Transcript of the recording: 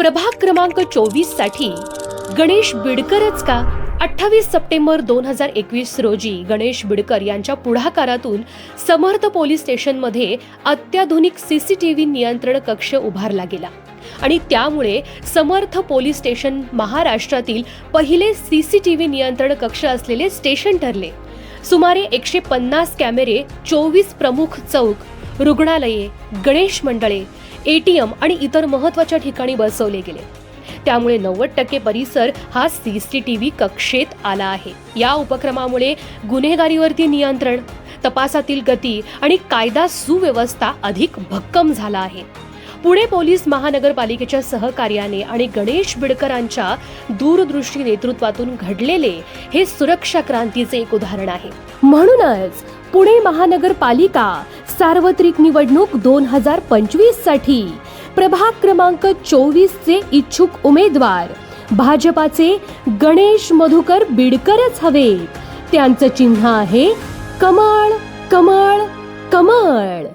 प्रभाग क्रमांक चोवीससाठी गणेश बिडकरच का? अठ्ठावीस सप्टेंबर दोन हजार एकवीस रोजी गणेश बिडकर यांच्या पुढाकारातून समर्थ पोलीस स्टेशनमध्ये अत्याधुनिक सी सी टी व्ही नियंत्रण कक्ष उभारला गेला. आणि त्यामुळे समर्थ पोलीस स्टेशन महाराष्ट्रातील पहिले सी सी टी व्ही नियंत्रण कक्ष असलेले स्टेशन ठरले. सुमारे एकशे पन्नास कॅमेरे चोवीस प्रमुख चौक रुग्णालये गणेश मंडळे एटीएम आणि इतर महत्त्वाच्या ठिकाणी बसवले गेले. त्यामुळे नव्वद टक्के परिसर हा सीसीटीव्ही कक्षेत आला आहे. या उपक्रमामुळे गुन्हेगारीवरती नियंत्रण तपासातील गती आणि कायदा सुव्यवस्था अधिक भक्कम झाला आहे. पुणे पोलीस महानगरपालिकेच्या सहकार्याने आणि गणेश बिडकरांच्या दूरदृष्टी नेतृत्वातून घडलेले हे सुरक्षा क्रांतीचे एक उदाहरण आहे. म्हणूनच पुणे महानगरपालिका सार्वत्रिक निवडणूक दोन हजार पंचवीससाठी. प्रभाग क्रमांक चोवीस चे इच्छुक उमेदवार. भाजपाचे गणेश मधुकर बिडकरच हवेत त्यांचं चिन्ह आहे कमळ कमळ कमळ.